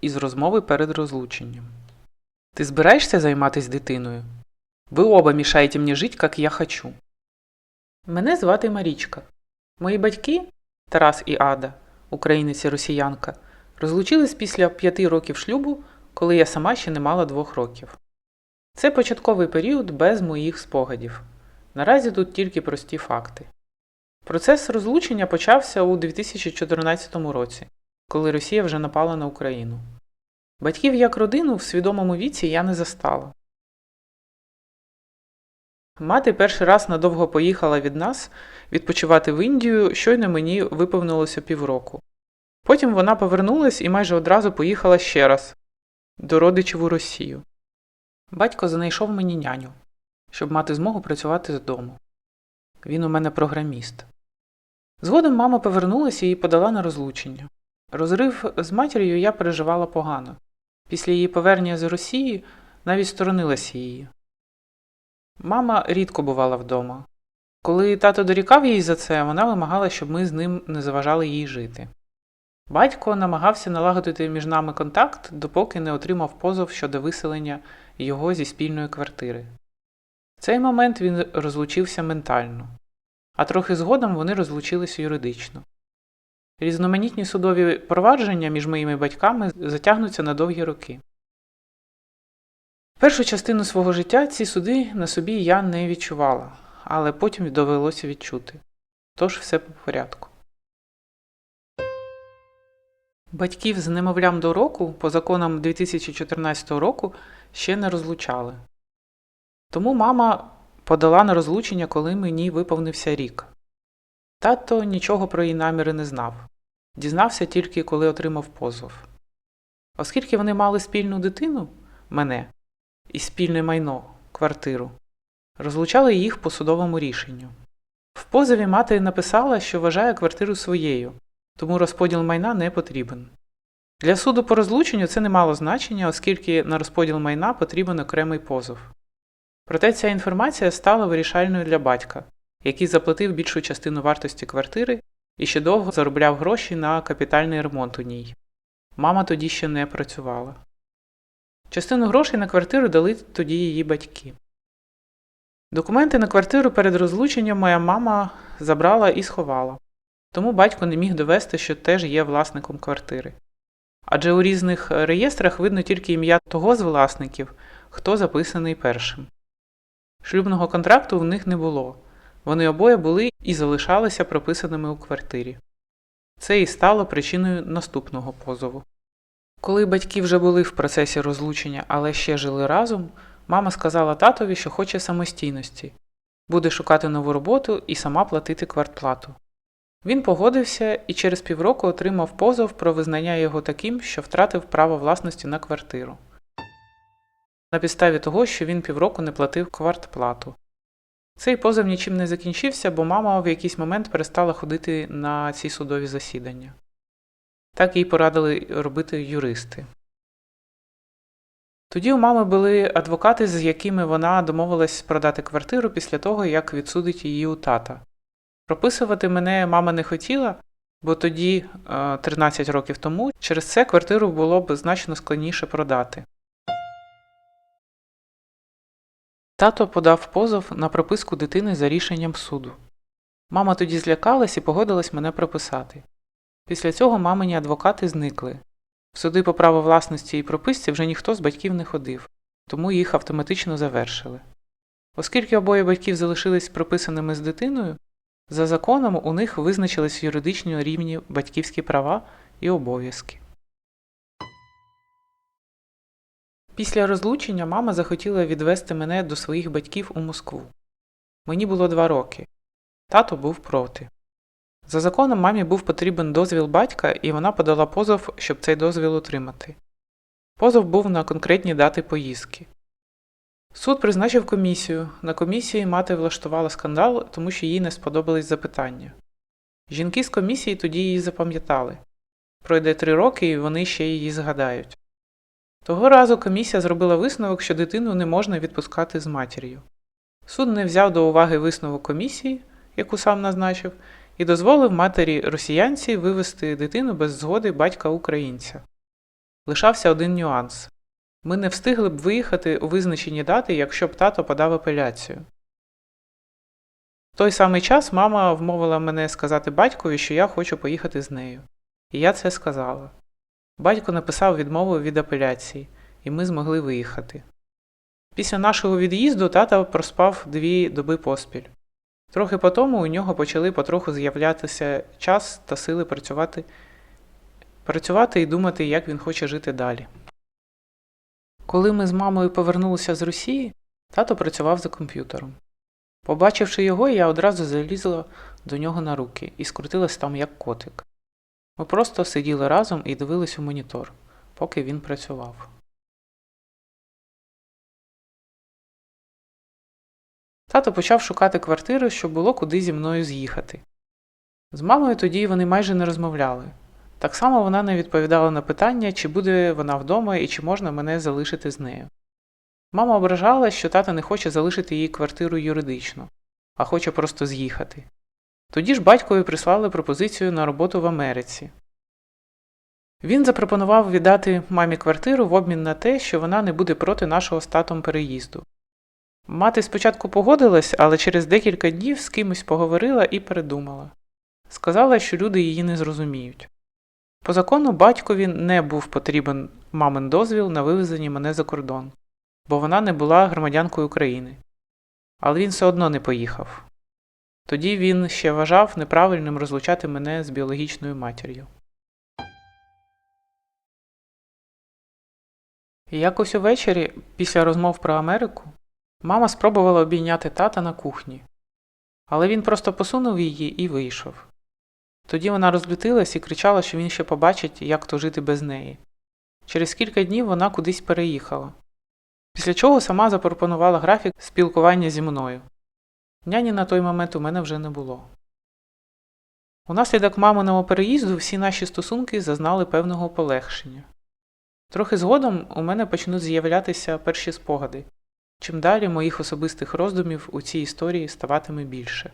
із розмови перед розлученням. Ти збираєшся займатися дитиною? Ви оба мішаєте мені жити, як я хочу. Мене звати Марічка. Мої батьки, Тарас і Ада, українець і росіянка, розлучились після п'яти років шлюбу, коли я сама ще не мала двох років. Це початковий період без моїх спогадів. Наразі тут тільки прості факти. Процес розлучення почався у 2014 році, коли Росія вже напала на Україну. Батьків як родину в свідомому віці я не застала. Мати перший раз надовго поїхала від нас відпочивати в Індію, щойно мені виповнилося півроку. Потім вона повернулась і майже одразу поїхала ще раз до родичів у Росію. Батько знайшов мені няню, щоб мати змогу працювати з дому. Він у мене програміст. Згодом мама повернулася і подала на розлучення. Розрив з матір'ю я переживала погано. Після її повернення з Росії навіть сторонилася її. Мама рідко бувала вдома. Коли тато дорікав їй за це, вона вимагала, щоб ми з ним не заважали їй жити. Батько намагався налагодити між нами контакт, допоки не отримав позов щодо виселення його зі спільної квартири. В цей момент він розлучився ментально, а трохи згодом вони розлучилися юридично. Різноманітні судові провадження між моїми батьками затягнуться на довгі роки. Першу частину свого життя ці суди на собі я не відчувала, але потім довелося відчути. Тож все по порядку. Батьків з немовлям до року по законам 2014 року ще не розлучали. Тому мама подала на розлучення, коли мені виповнився рік. Тато нічого про її наміри не знав. Дізнався тільки, коли отримав позов. Оскільки вони мали спільну дитину, мене, і спільне майно, квартиру, розлучали їх по судовому рішенню. В позові мати написала, що вважає квартиру своєю, тому розподіл майна не потрібен. Для суду по розлученню це не мало значення, оскільки на розподіл майна потрібен окремий позов. Проте ця інформація стала вирішальною для батька, який заплатив більшу частину вартості квартири і ще довго заробляв гроші на капітальний ремонт у ній. Мама тоді ще не працювала. Частину грошей на квартиру дали тоді її батьки. Документи на квартиру перед розлученням моя мама забрала і сховала, тому батько не міг довести, що теж є власником квартири. Адже у різних реєстрах видно тільки ім'я того з власників, хто записаний першим. Шлюбного контракту в них не було. Вони обоє були і залишалися прописаними у квартирі. Це і стало причиною наступного позову. Коли батьки вже були в процесі розлучення, але ще жили разом, мама сказала татові, що хоче самостійності, буде шукати нову роботу і сама платити квартплату. Він погодився і через півроку отримав позов про визнання його таким, що втратив право власності на квартиру. На підставі того, що він півроку не платив квартплату. Цей позов нічим не закінчився, бо мама в якийсь момент перестала ходити на ці судові засідання. Так їй порадили робити юристи. Тоді у мами були адвокати, з якими вона домовилась продати квартиру після того, як відсудить її у тата. Прописувати мене мама не хотіла, бо тоді, е, 13 років тому, через це квартиру було б значно складніше продати. Тато подав позов на прописку дитини за рішенням суду. Мама тоді злякалась і погодилась мене прописати. Після цього мамині адвокати зникли. В суди по праву власності і прописці вже ніхто з батьків не ходив, тому їх автоматично завершили. Оскільки обоє батьків залишились прописаними з дитиною, за законом у них визначились юридичні рівні батьківські права і обов'язки. Після розлучення мама захотіла відвести мене до своїх батьків у Москву. Мені було два роки. Тато був проти. За законом мамі був потрібен дозвіл батька, і вона подала позов, щоб цей дозвіл отримати. Позов був на конкретні дати поїздки. Суд призначив комісію. На комісії мати влаштувала скандал, тому що їй не сподобались запитання. Жінки з комісії тоді її запам'ятали. Пройде три роки, і вони ще її згадають. Того разу комісія зробила висновок, що дитину не можна відпускати з матір'ю. Суд не взяв до уваги висновок комісії, яку сам назначив, і дозволив матері росіянці вивезти дитину без згоди батька українця. Лишався один нюанс. Ми не встигли б виїхати у визначені дати, якщо б тато подав апеляцію. В той самий час мама вмовила мене сказати батькові, що я хочу поїхати з нею. І я це сказала. Батько написав відмову від апеляції, і ми змогли виїхати. Після нашого від'їзду тата проспав дві доби поспіль. Трохи по тому у нього почали потроху з'являтися час та сили працювати, працювати і думати, як він хоче жити далі. Коли ми з мамою повернулися з Росії, тато працював за комп'ютером. Побачивши його, я одразу залізла до нього на руки і скрутилась там як котик. Ми просто сиділи разом і дивились у монітор, поки він працював. Тато почав шукати квартиру, щоб було куди зі мною з'їхати. З мамою тоді вони майже не розмовляли. Так само вона не відповідала на питання, чи буде вона вдома і чи можна мене залишити з нею. Мама ображалась, що тато не хоче залишити їй квартиру юридично, а хоче просто з'їхати. Тоді ж батькові прислали пропозицію на роботу в Америці. Він запропонував віддати мамі квартиру в обмін на те, що вона не буде проти нашого з татом переїзду. Мати спочатку погодилась, але через декілька днів з кимось поговорила і передумала. Сказала, що люди її не зрозуміють. По закону батькові не був потрібен мамин дозвіл на вивезення мене за кордон, бо вона не була громадянкою України. Але він все одно не поїхав. Тоді він ще вважав неправильним розлучати мене з біологічною матір'ю. Якось увечері, після розмов про Америку, мама спробувала обійняти тата на кухні, але він просто посунув її і вийшов. Тоді вона розлютилась і кричала, що він ще побачить, як то жити без неї. Через кілька днів вона кудись переїхала. Після чого сама запропонувала графік спілкування зі мною. Няні на той момент у мене вже не було. Унаслідок маминого переїзду всі наші стосунки зазнали певного полегшення. Трохи згодом у мене почнуть з'являтися перші спогади. Чим далі моїх особистих роздумів у цій історії ставатиме більше.